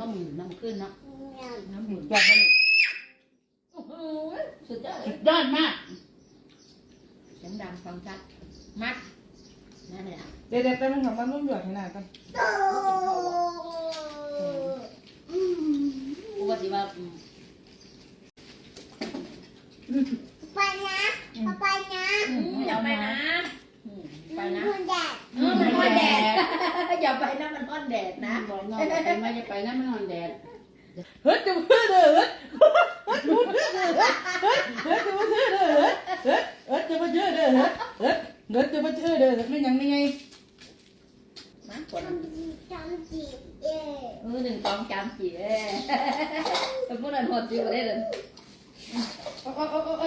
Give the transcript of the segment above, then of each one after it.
น้ำขึ้นเนาะน้ำหมุนแบบนั้นโอ้โหสุดยอดเลสุยดยอดมากเสียงดังฟังชัดมัดนั่นแหละเดี๋ยวเดี๋ยวไปมันทำมันนุ่มหยดให้หน่อยกันปกติว่าอืมไปนะไปนะอืมอย่าไปนะอืมไปนะคุณแดดเออมันร้อนแดด อย่าไปนะมันร้อนแดดนะบอกน้องไปไม่จะไปนะมันนอนแดดเฮ้ยจะมาซื้อเด้อเฮ้ยเฮ้ยจะมาซื้อเด้อเฮ้ยเฮ้ยจะมาซื้อเด้อเฮ้ยเฮ้ยเฮ้ยจะมาซื้อเด้อเฮ้ยเฮ้ยเฮ้ยจะมาซื้อเด้อไม่ยังไม่ไงนะคนทำจีทำจีเย่เออหนึ่งสองสามสี่เอ้ยเป็นพวกนั้นหดจิ๋วได้เลย โอ้โอ้โอ้โอ้โอ้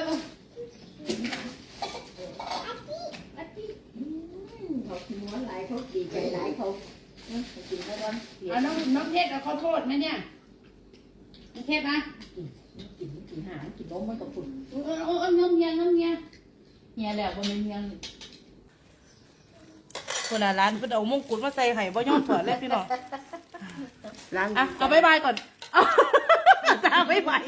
อาทิตย์อืม เขากินม้วนหลายเขาดีใจหลายเขาเออเขากินแล้ววันเสียเอาน้องน้องเทศเอาข้าวโพดไหมเนี่ยน้องเทศนะกินกินหากินนมมันกับฝุ่นเออเออเออน้องเมียน้องเมียเมียแล้วบนเมียคนละร้านเพิ่นเอามงกุฎมาใส่ให้บ่ยอมถอดแล้วพี่น้องล้างอะเอาบ๊ายบายก่อนเอาจ้าบ๊ายบาย